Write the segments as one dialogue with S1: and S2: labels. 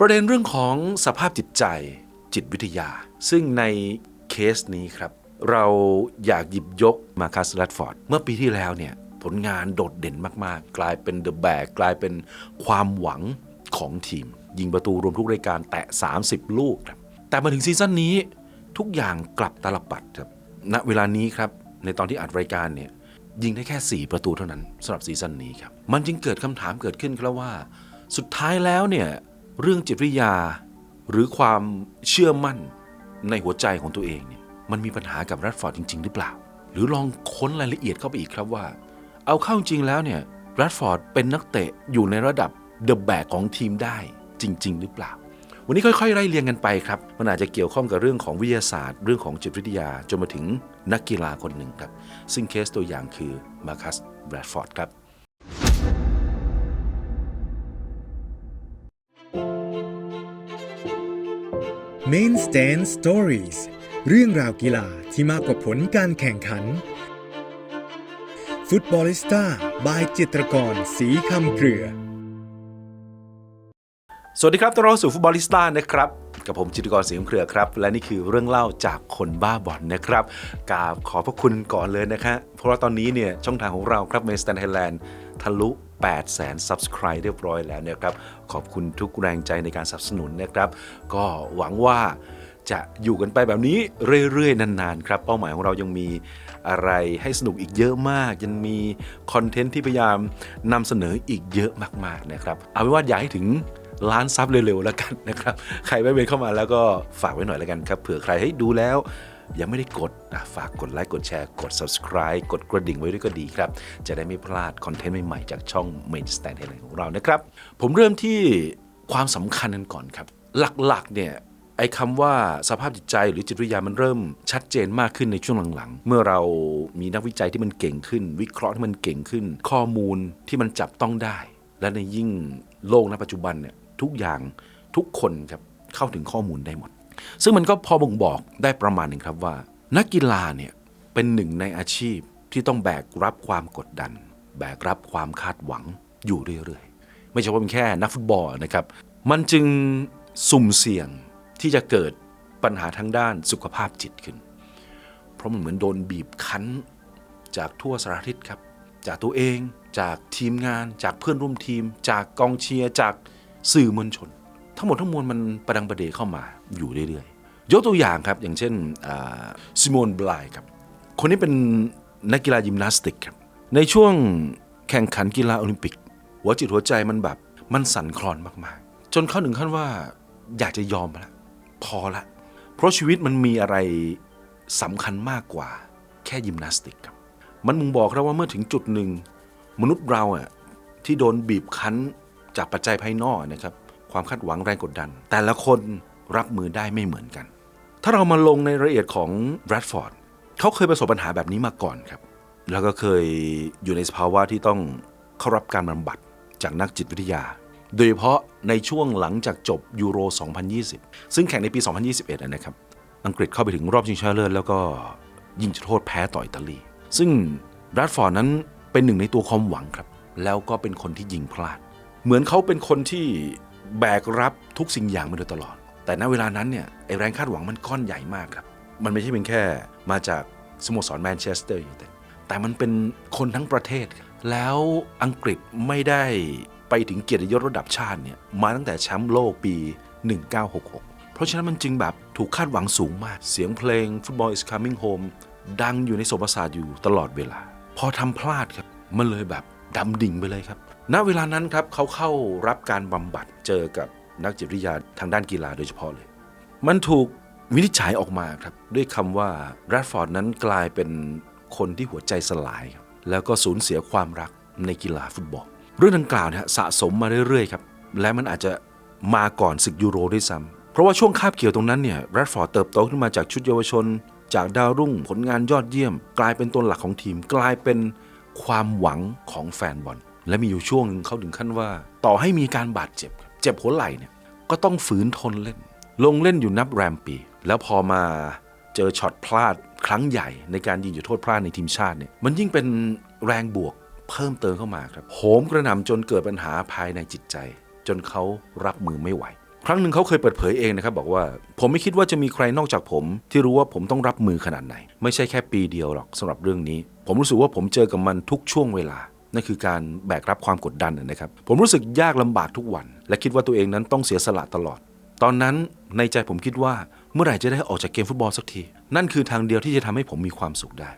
S1: ประเด็นเรื่องของสภาพจิตใจจิตวิทยา ซึ่งในเคสนี้ครับ เราอยากหยิบยกมาคัสแรดฟอร์ด เมื่อปีที่แล้วเนี่ยผลงานโดดเด่นมาก ๆ กลายเป็นเดอะแบกกลายเป็นความหวังของทีม ยิงประตูรวมทุกรายการแตะ 30 ลูกครับแต่มาถึงซีซั่นนี้ทุกอย่างกลับตลปัดครับณเวลานี้ครับในตอนที่อัดรายการเนี่ยยิงได้แค่ 4 ประตูเท่านั้นสำหรับซีซั่นนี้ครับมันจึงเกิดคำถามเกิดขึ้นครับว่า สุดท้ายแล้วเนี่ย เรื่องจิตวิทยา หรือความเชื่อมั่นในหัวใจของตัวเองเนี่ยมันมีปัญหากับแรดฟอร์ดจริง ๆ หรือเปล่า หรือลองค้นรายละเอียดเข้าไปอีกครับว่า เอาเข้าจริงแล้วเนี่ยแรดฟอร์ดเป็นนักเตะอยู่ในระดับเดอะแบกของทีมได้จริง ๆ หรือเปล่า วันนี้ค่อยๆไล่เรียงกันไปครับมันอาจจะเกี่ยวข้องกับเรื่องของวิทยาศาสตร์ เรื่องของจิตวิทยาจนมาถึงนักกีฬาคนหนึ่งครับ ซึ่งเคสตัวอย่างคือมาคัสแบรดฟอร์ดครับ
S2: Main Stand Stories เรื่องราวกีฬาที่มากกว่าผลการแข่งขัน ฟุตบอลิสต้าบายจิตรกรสีคำเกลือ
S1: สวัสดีครับต้อนรับสู่ฟุตบอลิสต้านะครับ กับผมจิตรกรสียงเครือครับ และนี่คือเรื่องเล่าจากคนบ้าบอลนะครับกราบขอบพระคุณก่อนเลยนะคะเพราะว่าตอนนี้เนี่ยช่องทางของเราครับเมสตันไทยแลนด์ทะลุ 8 0 0 0 0 subscribe เรียบร้อยแล้วนะครับ ขอบคุณทุกแรงใจในการสนับสนุนนะครับ ก็หวังว่าจะอยู่กันไปแบบนี้เรื่อย ๆ นาน ๆ ครับ เป้าหมายของเรายังมีอะไรให้สนุกอีกเยอะมาก ยังมีคอนเทนต์ที่พยายามนำเสนออีกเยอะมาก ๆ นะครับ เอาเป็นว่าอยากให้ถึงล้านซับเร็ว ๆ แล้วกันนะครับ ใครแวะเวียนเข้ามาแล้วก็ฝากไว้หน่อยแล้วกันครับ เผื่อใครให้ดูแล้ว ยังไม่ได้กดอะฝากกดไลค์กดแชร์กด subscribe กดกระดิ่งไว้ด้วยก็ดีครับ จะได้ไม่พลาดคอนเทนต์ใหม่ๆจากช่อง Main Stand ของเรานะครับ ผมเริ่มที่ความสำคัญกันก่อนครับ หลักๆเนี่ยไอ้คำว่าสภาพจิตใจหรือจิตวิทยามันเริ่มชัดเจนมากขึ้นในช่วงหลังๆ เมื่อเรามีนักวิจัยที่มันเก่งขึ้น วิเคราะห์ที่มันเก่งขึ้น ข้อมูลที่มันจับต้องได้ และในยิ่งโลกณปัจจุบันเนี่ยทุกอย่างทุกคนครับเข้าถึงข้อมูลได้หมด ซึ่งมันก็พอบ่งบอกได้ประมาณหนึ่งครับว่า นักกีฬาเนี่ยเป็นหนึ่งในอาชีพที่ต้องแบกรับความกดดัน แบกรับความคาดหวังอยู่เรื่อยๆ ไม่ใช่ว่าเป็นแค่นักฟุตบอลนะครับ มันจึงสุ่มเสี่ยงที่จะเกิดปัญหาทางด้านสุขภาพจิตขึ้น เพราะมันเหมือนโดนบีบคั้น จากทั่วสารทิศครับ จากตัวเอง จากทีมงาน จากเพื่อนร่วมทีม จากกองเชียร์ จากสื่อมวลชน ทั้งหมดทั้งมวลมันประดังประเดเข้ามาอยู่เรื่อยๆ ยกตัวอย่างครับ อย่างเช่นซิโมนบลายครับ คนนี้เป็นนักกีฬายิมนาสติกครับ ในช่วงแข่งขันกีฬาโอลิมปิก หัวจิตหัวใจมันแบบมันสั่นคลอนมากๆ จนเข้าถึงขั้นว่าอยากจะยอมละพอละ เพราะชีวิตมันมีอะไรสำคัญมากกว่าแค่ยิมนาสติกครับ มันมึงบอกเราว่าเมื่อถึงจุดหนึ่ง มนุษย์เราอะที่โดนบีบคั้นจากปัจจัยภายนอกนะครับ ความคาดหวังแรงกดดัน แต่ละคนรับมือได้ไม่เหมือนกัน ถ้าเรามาลงในรายละเอียดของแรดฟอร์ดเขาเคยประสบปัญหาแบบนี้มาก่อนครับ แล้วก็เคยอยู่ในสภาวะที่ต้องเข้ารับการบำบัดจากนักจิตวิทยา โดยเฉพาะในช่วงหลังจากจบยูโร 2020 ซึ่งแข่งในปี 2021อะนะครับ อังกฤษเข้าไปถึงรอบชิงชนะเลิศแล้วก็ยิงจุดโทษแพ้ต่ออิตาลี ซึ่งแรดฟอร์ดนั้นเป็นหนึ่งในตัวความหวังครับ แล้วก็เป็นคนที่ยิงพลาด เหมือนเขาเป็นคนที่ แบกรับทุกสิ่งอย่างมาโดยตลอด แต่ณเวลานั้นเนี่ยไอแรงคาดหวังมันก้อนใหญ่มากครับ มันไม่ใช่เป็นแค่มาจากสโมสรแมนเชสเตอร์ยูไนเต็ดแต่มันเป็นคนทั้งประเทศ แล้วอังกฤษไม่ได้ไปถึงเกียรติยศระดับชาติเนี่ยมาตั้งแต่แชมป์โลกปี 1966 เพราะฉะนั้นมันจึงแบบถูกคาดหวังสูงมาก เสียงเพลง Football is coming home ดังอยู่ในโสประสาทอยู่ตลอดเวลา พอทำพลาดครับ มันเลยแบบดำดิ่งไปเลยครับ ณเวลานั้นครับเขาเข้ารับการบำบัดเจอกับนักจิตวิทยาทางด้านกีฬาโดยเฉพาะเลย มันถูกวินิจฉัยออกมาครับ ด้วยคำว่าแรดฟอร์ดนั้นกลายเป็นคนที่หัวใจสลายครับแล้วก็สูญเสียความรักในกีฬาฟุตบอล เรื่องดังกล่าวเนี่ยสะสมมาเรื่อยๆครับ และมันอาจจะมาก่อนศึกยูโรด้วยซ้ำเพราะว่าช่วงคาบเกี่ยวตรงนั้นเนี่ยแรดฟอร์ดเติบโตขึ้นมาจากชุดเยาวชน จากดาวรุ่งผลงานยอดเยี่ยม กลายเป็นตัวหลักของทีม กลายเป็นความหวังของแฟนบอล และมีอยู่ช่วงหนึ่งเขาถึงขั้นว่า ต่อให้มีการบาดเจ็บ เจ็บหัวไหล่เนี่ยก็ต้องฝืนทนเล่น ลงเล่นอยู่นับแรมปี แล้วพอมาเจอช็อตพลาดครั้งใหญ่ในการยิงจุดโทษพลาดในทีมชาติเนี่ยมันยิ่งเป็นแรงบวกเพิ่มเติมเข้ามาครับโหมกระหน่ำจนเกิดปัญหาภายในจิตใจ จนเขารับมือไม่ไหว ครั้งหนึ่งเขาเคยเปิดเผยเองนะครับบอกว่า ผมไม่คิดว่าจะมีใครนอกจากผม ที่รู้ว่าผมต้องรับมือขนาดไหน ไม่ใช่แค่ปีเดียวหรอกสำหรับเรื่องนี้ ผมรู้สึกว่าผมเจอกับมันทุกช่วงเวลา นั่นคือการแบกรับความกดดันนะครับ ผมรู้สึกยากลำบากทุกวัน และคิดว่าตัวเองนั้นต้องเสียสละตลอด ตอนนั้นในใจผมคิดว่าเมื่อไหร่จะได้ออกจากเกมฟุตบอลสักที นั่นคือทางเดียวที่จะทำให้ผมมีความสุขได้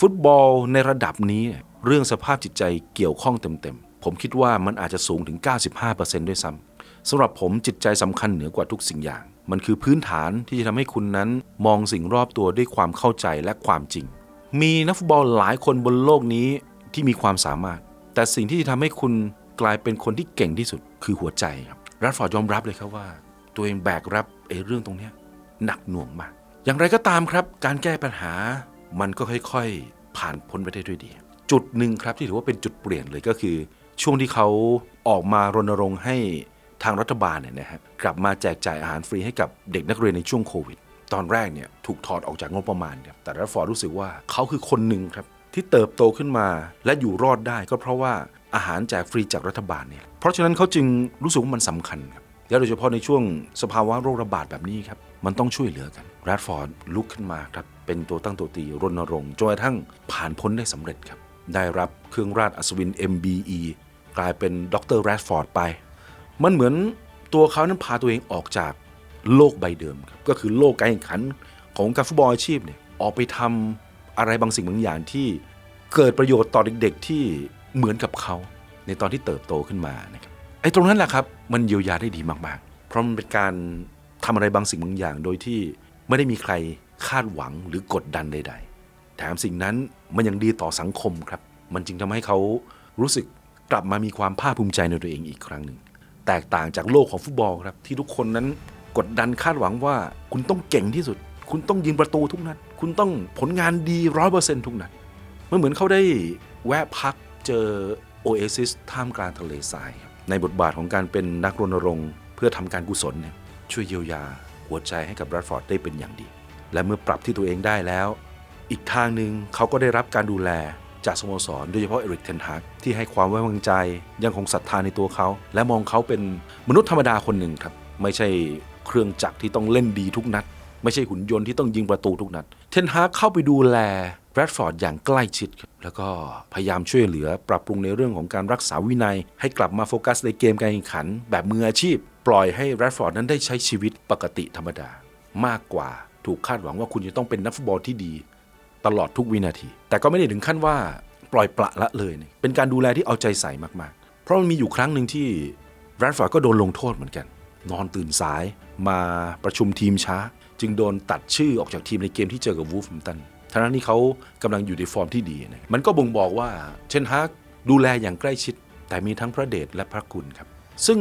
S1: ฟุตบอลในระดับนี้เนี่ยเรื่องสภาพจิตใจเกี่ยวข้องเต็มๆ ผมคิดว่ามันอาจจะสูงถึง 95%ด้วยซ้ำสำหรับผมจิตใจสำคัญเหนือกว่าทุกสิ่งอย่าง มันคือพื้นฐานที่จะทำให้คุณนั้นมองสิ่งรอบตัวด้วยความเข้าใจและความจริง มีนักฟุตบอลหลายคนบนโลกนี้ ที่มีความสามารถ แต่สิ่งที่จะทำให้คุณกลายเป็นคนที่เก่งที่สุดคือหัวใจครับรัดฟอร์ดยอมรับเลยครับว่า ตัวเองแบกรับไอ้เรื่องตรงนี้หนักหน่วงมาก อย่างไรก็ตามครับ การแก้ปัญหามันก็ค่อยๆ ผ่านพ้นไปได้ด้วยดี จุดหนึ่งครับที่ถือว่าเป็นจุดเปลี่ยนเลยก็คือ ช่วงที่เขาออกมารณรงค์ให้ทางรัฐบาลเนี่ยนะฮะกลับมาแจกจ่ายอาหารฟรีให้กับเด็กนักเรียนในช่วงโควิด ตอนแรกเนี่ยถูกถอดออกจากงบประมาณครับแต่รัฐฟอร์ดรู้สึกว่าเขาคือคนหนึ่งครับ ที่เติบโตขึ้นมาและอยู่รอดได้ก็เพราะว่าอาหารแจกฟรีจากรัฐบาลเนี่ยเพราะฉะนั้นเขาจึงรู้สึกว่ามันสำคัญครับและโดยเฉพาะในช่วงสภาวะโรคระบาดแบบนี้ครับมันต้องช่วยเหลือกันแรดฟอร์ดลุกขึ้นมาครับเป็นตัวตั้งตัวตีรณรงค์จนกระทั่งผ่านพ้นได้สำเร็จครับได้รับเครื่องราชอัศวิน MBE กลายเป็นดรแรดฟอร์ดไป มันเหมือนตัวเขานั้นพาตัวเองออกจากโลกใบเดิมครับก็คือโลกการแข่งขันของการฟุตบอลอาชีพเนี่ยออกไปทำ อะไรบางสิ่งบางอย่างที่เกิดประโยชน์ต่อเด็กๆที่เหมือนกับเขา ในตอนที่เติบโตขึ้นมานะครับไอ้ตรงนั้นแหละครับมันเยียวยาได้ดีมากๆ เพราะมันเป็นการทำอะไรบางสิ่งบางอย่าง โดยที่ไม่ได้มีใครคาดหวังหรือกดดันใด ๆ แถมสิ่งนั้นมันยังดีต่อสังคมครับ มันจึงทำให้เขารู้สึกกลับมามีความภาคภูมิใจในตัวเองอีกครั้งหนึ่งแตกต่างจากโลกของฟุตบอลครับที่ทุกคนนั้นกดดันคาดหวังว่าคุณต้องเก่งที่สุด คุณต้องยิงประตูทุกนัด คุณต้องผลงานดีร้อยเปอร์เซ็นต์ทุกนัดมันเหมือนเขาได้แวะพักเจอโอเอซิสท่ามกลางทะเลทรายในบทบาทของการเป็นนักรณรงค์เพื่อทำการกุศลเนี่ยช่วยเยียวยาหัวใจให้กับแรดฟอร์ดได้เป็นอย่างดี และเมื่อปรับที่ตัวเองได้แล้ว อีกทางหนึ่งเขาก็ได้รับการดูแลจากสโมสร โดยเฉพาะเอริกเทนฮากที่ให้ความไว้วางใจยังคงศรัทธาในตัวเขา และมองเขาเป็นมนุษย์ธรรมดาคนหนึ่งครับ ไม่ใช่เครื่องจักรที่ต้องเล่นดีทุกนัด ไม่ใช่หุ่นยนต์ที่ต้องยิงประตูทุกนัด ทนฮากเข้าไปดูแลแรดฟอร์ดอย่างใกล้ชิดครับแล้วก็พยายามช่วยเหลือปรับปรุงในเรื่องของการรักษาวินัย ให้กลับมาโฟกัสในเกมการแข่งขัน แบบมืออาชีพ ปล่อยให้แรดฟอร์ดนั้นได้ใช้ชีวิตปกติธรรมดา มากกว่าถูกคาดหวังว่าคุณจะต้องเป็นนักฟุตบอลที่ดี ตลอดทุกวินาที แต่ก็ไม่ได้ถึงขั้นว่าปล่อยปละละเลยเนี่ยเป็นการดูแลที่เอาใจใส่มากๆ เพราะมันมีอยู่ครั้งหนึ่งที่แรดฟอร์ดก็โดนลงโทษเหมือนกัน นอนตื่นสายมาประชุมทีมช้า จึงโดนตัดชื่อออกจากทีมในเกมที่เจอกับวูฟแฮมตันทั้งที่เขากำลังอยู่ในฟอร์มที่ดีนะมันก็บ่งบอกว่าเชนฮากดูแลอย่างใกล้ชิด แต่มีทั้งพระเดชและพระคุณครับ ซึ่ง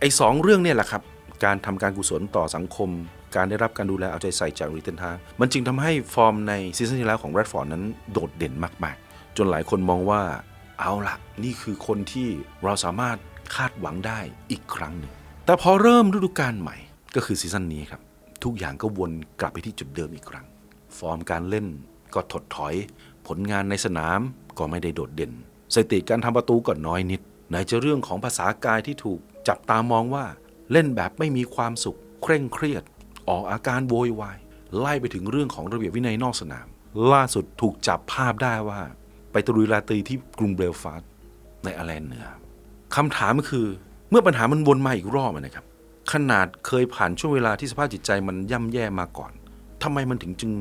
S1: ไอ้สองเรื่องเนี่ยแหละครับ การทำการกุศลต่อสังคม การได้รับการดูแลเอาใจใส่จากริเทนฮากมันจึงทำให้ฟอร์มในซีซั่นที่แล้วของแรดฟอร์ดนั้นโดดเด่นมากๆ จนหลายคนมองว่าเอาละนี่คือคนที่เราสามารถคาดหวังได้อีกครั้งหนึ่งแต่พอเริ่มฤดูกาลใหม่ก็คือซีซั่นนี้ครับ ทุกอย่างก็วนกลับไปที่จุดเดิมอีกครั้ง ฟอร์มการเล่นก็ถดถอย ผลงานในสนามก็ไม่ได้โดดเด่น สถิติการทำประตูก็น้อยนิด ไหนจะเรื่องของภาษากายที่ถูกจับตามองว่าเล่นแบบไม่มีความสุข เคร่งเครียด ออกอาการโวยวาย ไล่ไปถึงเรื่องของระเบียบวินัยนอกสนาม ล่าสุดถูกจับภาพได้ว่า ไปตะลุยลาตรีที่กรุงเบลฟาสต์ในอาร์แลนเหนือคำถามก็คือเมื่อปัญหามันวนมาอีกรอบนะครับ ขนาดเคยผ่านช่วงเวลาที่สภาพจิตใจมันย่ำแย่มาก่อนทำไมมันถึงจึง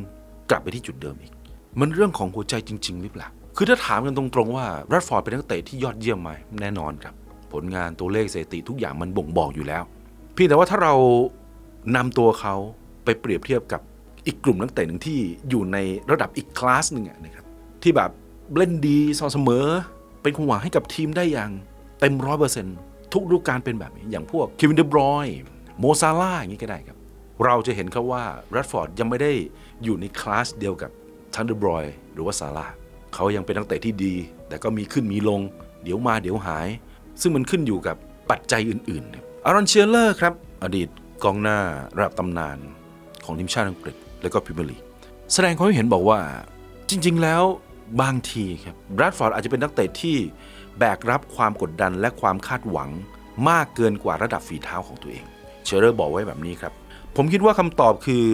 S1: กลับไปที่จุดเดิมอีก มันเรื่องของหัวใจจริง ๆ หรือเปล่า คือถ้าถามกันตรงๆว่าแรดฟอร์ดเป็นนักเตะที่ยอดเยี่ยมไหมแน่นอนครับ ผลงานตัวเลขสถิติทุกอย่างมันบ่งบอกอยู่แล้ว เพียงแต่ว่าถ้าเรานำตัวเขาไปเปรียบเทียบกับอีกกลุ่มนักเตะหนึ่งที่อยู่ในระดับอีกคลาสหนึ่งนะครับที่แบบเล่นดีสม่ำเสมอ เป็นความหวังให้กับทีมได้อย่างเต็มร้อยเปอร์เซ็นต์ ทุกฤดูกาลเป็นแบบนี้อย่างพวกเควินเดบรอยโมซาร่าอย่างนี้ก็ได้ครับ เราจะเห็นครับว่าแรดฟอร์ดยังไม่ได้อยู่ในคลาสเดียวกับทันเดอร์บรอยหรือว่าซาร่าเขายังเป็นนักเตะที่ดี แต่ก็มีขึ้นมีลง เดี๋ยวมาเดี๋ยวหาย ซึ่งมันขึ้นอยู่กับปัจจัยอื่นๆอารอนเชียเลอร์ครับ อดีตกองหน้าระดับตำนานของทีมชาติอังกฤษ และก็พรีเมียร์ลีกแสดงความเห็นบอกว่าจริง ๆ แล้วบางทีครับแรดฟอร์ดอาจจะเป็นนักเตะที่ แบกรับความกดดันและความคาดหวัง มากเกินกว่าระดับฝีเท้าของตัวเอง เชอร์เรอร์บอกไว้แบบนี้ครับ ผมคิดว่าคำตอบคือ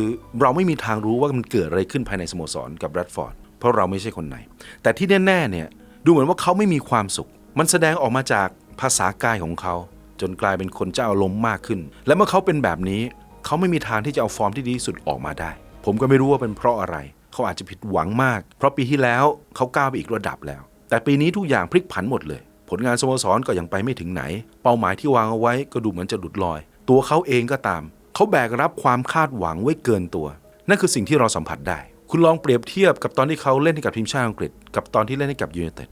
S1: เราไม่มีทางรู้ว่ามันเกิดอะไรขึ้นภายในสโมสรกับแรดฟอร์ดเพราะเราไม่ใช่คนไหนแต่ที่แน่ๆเนี่ยดูเหมือนว่าเขาไม่มีความสุข มันแสดงออกมาจากภาษากายของเขา จนกลายเป็นคนเจ้าอารมณ์มากขึ้น และเมื่อเขาเป็นแบบนี้เขาไม่มีทางที่จะเอาฟอร์มที่ดีสุดออกมาได้ ผมก็ไม่รู้ว่าเป็นเพราะอะไร เขาอาจจะผิดหวังมาก เพราะปีที่แล้วเขาก้าวไปอีกระดับแล้ว แต่ปีนี้ทุกอย่างพลิกผันหมดเลย ผลงานสโมสรก็ยังไปไม่ถึงไหน เป้าหมายที่วางเอาไว้ก็ดูเหมือนจะหลุดลอย ตัวเขาเองก็ตาม เขาแบกรับความคาดหวังไว้เกินตัว นั่นคือสิ่งที่เราสัมผัสได้ คุณลองเปรียบเทียบกับตอนที่เขาเล่นให้กับทีมชาติอังกฤษ กับตอนที่เล่นให้กับยูไนเต็ด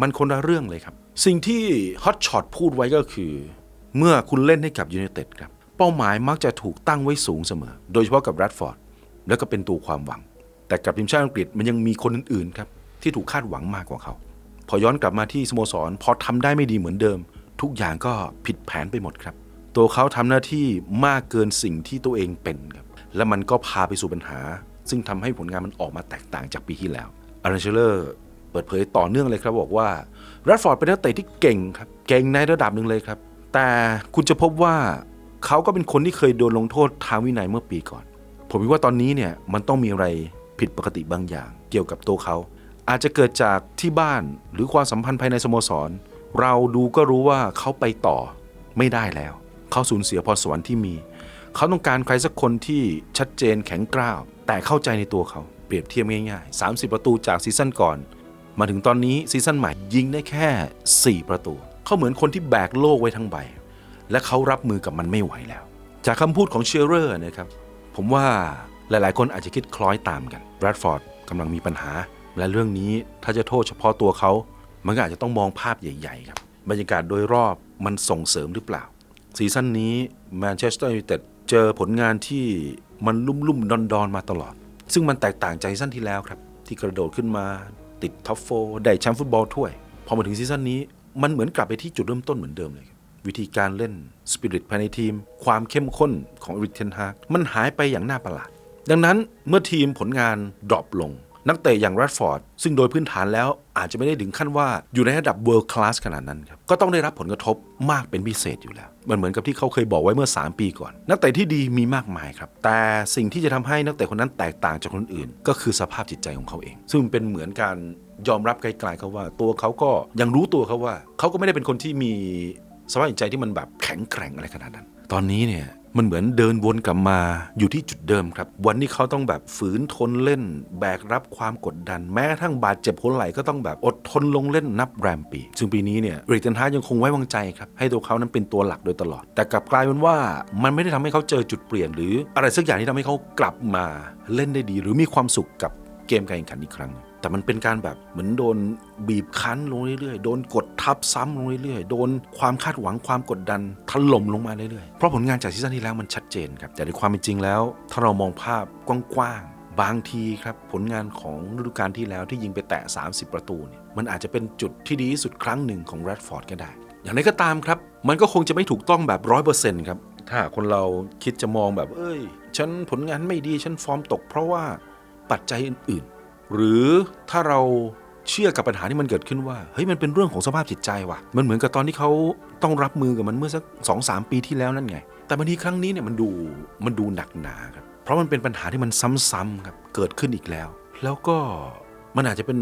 S1: มันคนละเรื่องเลยครับ สิ่งที่ฮอตช็อตพูดไว้ก็คือ เมื่อคุณเล่นให้กับยูไนเต็ดครับเป้าหมายมักจะถูกตั้งไว้สูงเสมอ โดยเฉพาะกับแรดฟอร์ดแล้วก็เป็นตัวความหวัง แต่กับทีมชาติอังกฤษมันยังมีคนอื่นๆครับที่ถูกคาดหวังมากกว่าเขา พอย้อนกลับมาที่สโมสร พอทำได้ไม่ดีเหมือนเดิม ทุกอย่างก็ผิดแผนไปหมดครับ ตัวเขาทำหน้าที่มากเกินสิ่งที่ตัวเองเป็นครับ และมันก็พาไปสู่ปัญหา ซึ่งทำให้ผลงานมันออกมาแตกต่างจากปีที่แล้วอารันเชลเลอร์เปิดเผยต่อเนื่องเลยครับบอกว่าแรดฟอร์ดเป็นนักเตะที่เก่งครับ เก่งในระดับหนึ่งเลยครับ แต่คุณจะพบว่าเขาก็เป็นคนที่เคยโดนลงโทษทางวินัยเมื่อปีก่อน ผมคิดว่าตอนนี้เนี่ยมันต้องมีอะไรผิดปกติบางอย่าง เกี่ยวกับตัวเขา อาจจะเกิดจากที่บ้านหรือความสัมพันธ์ภายในสโมสร เราดูก็รู้ว่าเขาไปต่อไม่ได้แล้ว เขาสูญเสียพรสวรรค์ที่มี เขาต้องการใครสักคนที่ชัดเจนแข็งกร้าว แต่เข้าใจในตัวเขาเปรียบเทียบง่ายๆ 30 ประตูจากซีซั่นก่อน มาถึงตอนนี้ซีซั่นใหม่ยิงได้แค่ 4 ประตู เขาเหมือนคนที่แบกโลกไว้ทั้งใบ และเขารับมือกับมันไม่ไหวแล้ว จากคำพูดของเชอร์เรอร์นะครับผมว่าหลายๆ คนอาจจะคิดคล้อยตามกันแรดฟอร์ดกำลังมีปัญหา และเรื่องนี้ถ้าจะโทษเฉพาะตัวเขา มันก็อาจจะต้องมองภาพใหญ่ ๆ ครับ บรรยากาศโดยรอบมันส่งเสริมหรือเปล่า ซีซั่นนี้แมนเชสเตอร์ยูไนเต็ดเจอผลงานที่มันลุ่มๆดอนๆมาตลอด ซึ่งมันแตกต่างจากซีซั่นที่แล้วครับ ที่กระโดดขึ้นมาติดท็อปโฟได้แชมป์ฟุตบอลถ้วย พอมาถึงซีซั่นนี้มันเหมือนกลับไปที่จุดเริ่มต้นเหมือนเดิมเลยครับวิธีการเล่นสปิริตภายในทีม ความเข้มข้นของอริกเทนฮากมันหายไปอย่างน่าประหลาด ดังนั้นเมื่อทีมผลงานดรอปลง นักเตะอย่างแรดฟอร์ดซึ่งโดยพื้นฐานแล้วอาจจะไม่ได้ถึงขั้นว่าอยู่ในระดับ world class ขนาดนั้นครับก็ต้องได้รับผลกระทบมากเป็นพิเศษอยู่แล้ว มันเหมือนกับที่เขาเคยบอกไว้เมื่อ 3 ปีก่อน นักเตะที่ดีมีมากมายครับ แต่สิ่งที่จะทำให้นักเตะคนนั้นแตกต่างจากคนอื่น ก็คือสภาพจิตใจของเขาเอง ซึ่งเป็นเหมือนการยอมรับไกลๆเขาว่า ตัวเขาก็ยังรู้ตัวเขาว่า เขาก็ไม่ได้เป็นคนที่มีสภาพจิตใจที่มันแบบแข็งแกร่งอะไรขนาดนั้น ตอนนี้เนี่ย มันเหมือนเดินวนกลับมาอยู่ที่จุดเดิมครับ วันที่เขาต้องแบบฝืนทนเล่น แบกรับความกดดัน แม้กระทั่งบาดเจ็บหัวไหล่ก็ต้องแบบอดทนลงเล่นนับแรมปี ซึ่งปีนี้เนี่ยเรกเทนฮายังคงไว้วางใจครับ ให้ตัวเขานั้นเป็นตัวหลักโดยตลอด แต่กลับกลายเป็นว่ามันไม่ได้ทำให้เขาเจอจุดเปลี่ยน หรืออะไรสักอย่างที่ทำให้เขากลับมาเล่นได้ดี หรือมีความสุขกับเกมการแข่งขันอีกครั้ง แต่มันเป็นการแบบเหมือนโดนบีบคั้นลงเรื่อยๆ โดนกดทับซ้ำลงเรื่อยๆ โดนความคาดหวังความกดดันถล่มลงมาเรื่อยๆ เพราะผลงานจากซีซั่นที่แล้วมันชัดเจนครับ แต่ในความเป็นจริงแล้ว ถ้าเรามองภาพกว้างๆ บางทีครับผลงานของฤดูกาลที่แล้วที่ยิงไปแตะ 30 ประตูเนี่ย มันอาจจะเป็นจุดที่ดีที่สุดครั้งหนึ่งของแรดฟอร์ดก็ได้ อย่างไรก็ตามครับ มันก็คงจะไม่ถูกต้องแบบร้อยเปอร์เซ็นต์ครับ ถ้าคนเราคิดจะมองแบบ เอ้ย ฉันผลงานไม่ดี ฉันฟอร์มตก เพราะว่าปัจจัยอื่นๆ หรือถ้าเราเชื่อกับปัญหาที่มันเกิดขึ้นว่าเฮ้ยมันเป็นเรื่องของสภาพจิตใจว่ะ มันเหมือนกับตอนที่เขาต้องรับมือกับมันเมื่อสักสองสามปีที่แล้วนั่นไง แต่บางทีครั้งนี้เนี่ยมันดูมันดูหนักหนาครับเพราะมันเป็นปัญหาที่มันซ้ำๆครับเกิดขึ้นอีกแล้ว แล้วก็มันอาจจะเป็น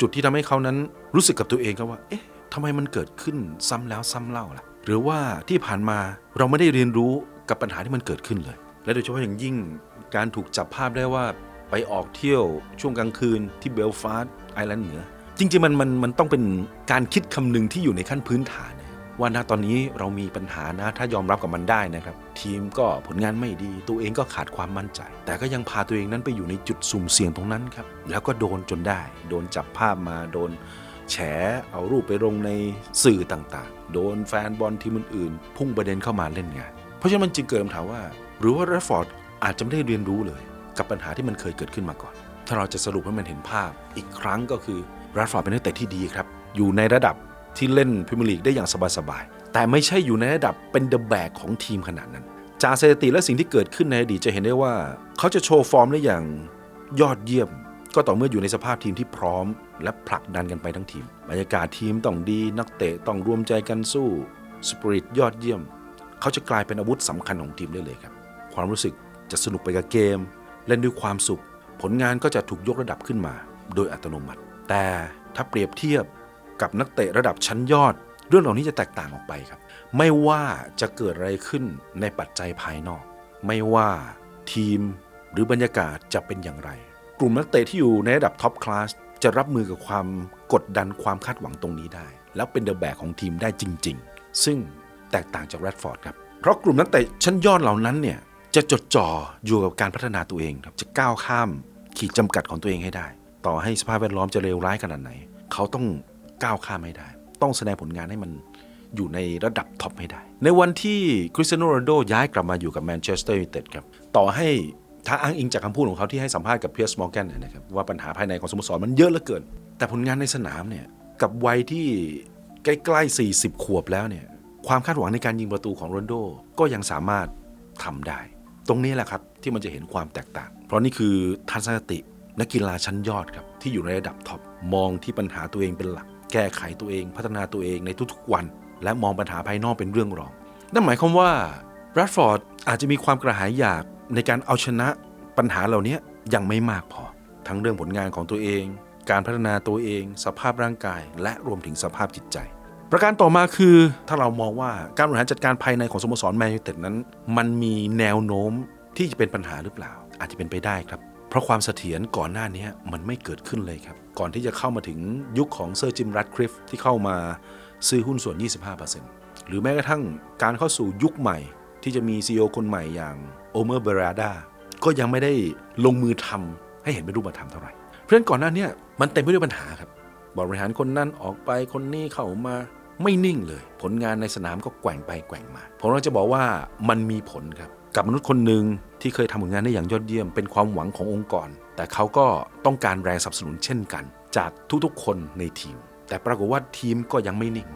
S1: จุดที่ทำให้เขานั้นรู้สึกกับตัวเองครับว่า เอ๊ะทำไมมันเกิดขึ้นซ้ำแล้วซ้ำเล่าล่ะ หรือว่าที่ผ่านมาเราไม่ได้เรียนรู้กับปัญหาที่มันเกิดขึ้นเลย และโดยเฉพาะอย่างยิ่งการถูกจับภาพได้ว่า ไปออกเที่ยวช่วงกลางคืนที่เบลฟาสต์ไอร์แลนด์เหนือ จริงๆมันมันมันต้องเป็นการคิดคำนึงที่อยู่ในขั้นพื้นฐานว่าณตอนนี้เรามีปัญหานะถ้ายอมรับกับมันได้นะครับ ทีมก็ผลงานไม่ดี ตัวเองก็ขาดความมั่นใจ แต่ก็ยังพาตัวเองนั้นไปอยู่ในจุดสุ่มเสี่ยงตรงนั้นครับ แล้วก็โดนจนได้ โดนจับภาพมาโดนแฉเอารูปไปลงในสื่อต่างๆ โดนแฟนบอลทีมอื่นๆ พุ่งประเด็นเข้ามาเล่นงาน เพราะฉะนั้นมันจึงเกิดคำถามว่า หรือว่าแรดฟอร์ดอาจจะไม่ได้เรียนรู้เลย กับปัญหาที่มันเคยเกิดขึ้นมาก่อน ถ้าเราจะสรุปให้มันเห็นภาพอีกครั้งก็คือแรดฟอร์ดเป็นนักเตะที่ดีครับ อยู่ในระดับที่เล่นพรีเมียร์ลีกได้อย่างสบายๆ แต่ไม่ใช่อยู่ในระดับเป็นเดอะแบกของทีมขนาดนั้น จากสถิติและสิ่งที่เกิดขึ้นในอดีตจะเห็นได้ว่า เขาจะโชว์ฟอร์มได้อย่างยอดเยี่ยม ก็ต่อเมื่ออยู่ในสภาพทีมที่พร้อม และผลักดันกันไปทั้งทีม บรรยากาศทีมต้องดีนักเตะต้องรวมใจกันสู้สปิริตยอดเยี่ยม เขาจะกลายเป็นอาวุธสำคัญของทีมได้เลยครับ ความรู้สึกจะสนุกไปกับเกม เล่นด้วยความสุข ผลงานก็จะถูกยกระดับขึ้นมา โดยอัตโนมัติ แต่ถ้าเปรียบเทียบกับนักเตะระดับชั้นยอด เรื่องเหล่านี้จะแตกต่างออกไปครับ ไม่ว่าจะเกิดอะไรขึ้นในปัจจัยภายนอก ไม่ว่าทีมหรือบรรยากาศจะเป็นอย่างไร กลุ่มนักเตะที่อยู่ในระดับท็อปคลาสจะรับมือกับความกดดันความคาดหวังตรงนี้ได้ แล้วเป็นเดอะแบกของทีมได้จริง ๆ ซึ่งแตกต่างจากแรดฟอร์ดครับ เพราะกลุ่มนักเตะชั้นยอดเหล่านั้นเนี่ย จะจดจ่ออยู่กับการพัฒนาตัวเองครับจะก้าวข้ามขีดจำกัดของตัวเองให้ได้ ต่อให้สภาพแวดล้อมจะเลวร้ายขนาดไหน เขาต้องก้าวข้ามให้ได้ ต้องแสดงผลงานให้มันอยู่ในระดับท็อปให้ได้ ในวันที่คริสเตียโนโรนัลโดย้ายกลับมาอยู่กับแมนเชสเตอร์ยูไนเต็ดครับต่อให้ถ้าอ้างอิงจากคำพูดของเขาที่ให้สัมภาษณ์กับเพียร์สมอร์แกนยนะครับว่าปัญหาภายในของสโมสรมันเยอะเหลือเกิน แต่ผลงานในสนามเนี่ยกับวัยที่ใกล้ๆ40 ขวบแล้วเนี่ยความคาดหวังในการยิงประตูของโรนลโดก็ยังสามารถทำได้ ตรงนี้แหละครับที่มันจะเห็นความแตกต่าง เพราะนี่คือทัศนคตินักกีฬาชั้นยอดครับที่อยู่ในระดับท็อปมองที่ปัญหาตัวเองเป็นหลัก แก้ไขตัวเอง พัฒนาตัวเองในทุกๆวัน และมองปัญหาภายนอกเป็นเรื่องรอง นั่นหมายความว่าแรดฟอร์ดอาจจะมีความกระหายอยากในการเอาชนะปัญหาเหล่านี้ยังไม่มากพอ ทั้งเรื่องผลงานของตัวเอง การพัฒนาตัวเอง สภาพร่างกาย และรวมถึงสภาพจิตใจ ประการต่อมาคือถ้าเรามองว่าการบริหารจัดการภายในของสโมสรแมนยูเต็ดนั้น มันมีแนวโน้มที่จะเป็นปัญหาหรือเปล่า อาจจะเป็นไปได้ครับ เพราะความเสถียรก่อนหน้านี้มันไม่เกิดขึ้นเลยครับ ก่อนที่จะเข้ามาถึงยุคของเซอร์จิมรัดคริฟที่เข้ามาซื้อหุ้นส่วน 25%หรือแม้กระทั่งการเข้าสู่ยุคใหม่ ที่จะมี CEO คนใหม่อย่างโอเมอร์เบราดาก็ยังไม่ได้ลงมือทำให้เห็นเป็นรูปธรรมเท่าไหร่ เพราะฉะนั้นก่อนหน้านี้มันเต็มไปด้วยปัญหาครับบริหารคนนั้นออกไปคนนี้เข้ามา ไม่นิ่งเลย ผลงานในสนามก็แกว่งไปแกว่งมา ผมเราจะบอกว่ามันมีผลครับ กับมนุษย์คนหนึ่งที่เคยทำผลงานได้อย่างยอดเยี่ยม เป็นความหวังขององค์กร แต่เขาก็ต้องการแรงสนับสนุนเช่นกัน จากทุกๆคนในทีม แต่ปรากฏว่าทีมก็ยังไม่นิ่ง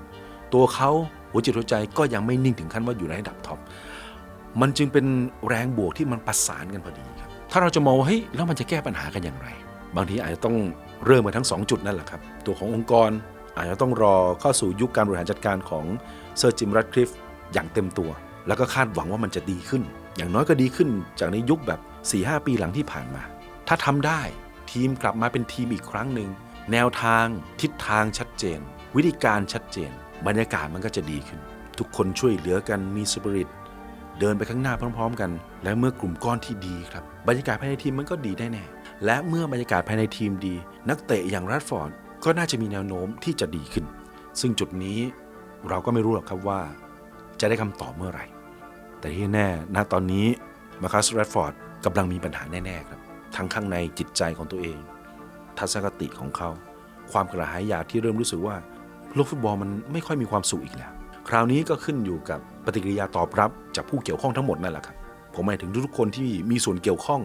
S1: ตัวเขาหัวจิตหัวใจก็ยังไม่นิ่งถึงขั้นว่าอยู่ในระดับท็อปมันจึงเป็นแรงบวกที่มันประสานกันพอดีครับ ถ้าเราจะมองว่าเฮ้ยแล้วมันจะแก้ปัญหากันอย่างไร บางทีอาจจะต้องเริ่มมาทั้ง 2 จุดนั่นแหละครับ ตัวขององค์กร อาจจะต้องรอเข้าสู่ยุคการบริหารจัดการของเซอร์จิมรัดคลิฟอย่างเต็มตัว แล้วก็คาดหวังว่ามันจะดีขึ้น อย่างน้อยก็ดีขึ้นจากในยุคแบบ 4-5 ปีหลังที่ผ่านมา ถ้าทำได้ทีมกลับมาเป็นทีมอีกครั้งหนึ่งแนวทางทิศทางชัดเจน วิธีการชัดเจน บรรยากาศมันก็จะดีขึ้น ทุกคนช่วยเหลือกันมีสปิริตเดินไปข้างหน้าพร้อม ๆ กัน และเมื่อกลุ่มก้อนที่ดีครับบรรยากาศภายในทีมมันก็ดีได้แน่และเมื่อบรรยากาศภายในทีมดี นักเตะอย่างแรดฟอร์ด ก็น่าจะมีแนวโน้มที่จะดีขึ้น ซึ่งจุดนี้เราก็ไม่รู้หรอกครับว่า จะได้คำตอบเมื่อไหร่ แต่ที่แน่ณตอนนี้มาคัสแรดฟอร์ดกำลังมีปัญหาแน่ๆครับ ทั้งข้างในจิตใจของตัวเอง ทัศนคติของเขา ความกระหายอยากที่เริ่มรู้สึกว่าโลกฟุตบอลมันไม่ค่อยมีความสุขอีกแล้ว คราวนี้ก็ขึ้นอยู่กับปฏิกิริยาตอบรับจากผู้เกี่ยวข้องทั้งหมดนั่นแหละครับ ผมหมายถึงทุกๆคนที่มีส่วนเกี่ยวข้อง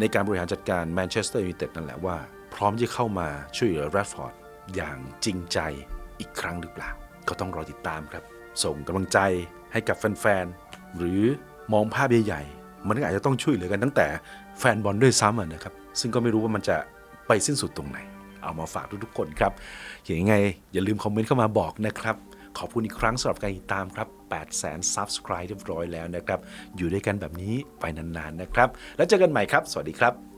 S1: ในการบริหารจัดการแมนเชสเตอร์ยูไนเต็ดนั่นแหละว่า พร้อมที่เข้ามาช่วยเหลือแรดฟอร์ดอย่างจริงใจอีกครั้งหรือเปล่า ก็ต้องรอติดตามครับ ส่งกำลังใจให้กับแฟนๆ หรือมองภาพใหญ่ๆ มันก็อาจจะต้องช่วยเหลือกันตั้งแต่แฟนบอลด้วยซ้ำนะครับ ซึ่งก็ไม่รู้ว่ามันจะไปสิ้นสุดตรงไหน เอามาฝากทุกๆคนครับอย่างไง อย่าลืมคอมเมนต์เข้ามาบอกนะครับ ขอบคุณอีกครั้งสำหรับการติดตามครับ8 0 0 0 0 0 Subscribe เรียบร้อยแล้วนะครับ อยู่ด้วยกันแบบนี้ไปนานๆนะครับ แล้วเจอกันใหม่ครับ สวัสดีครับ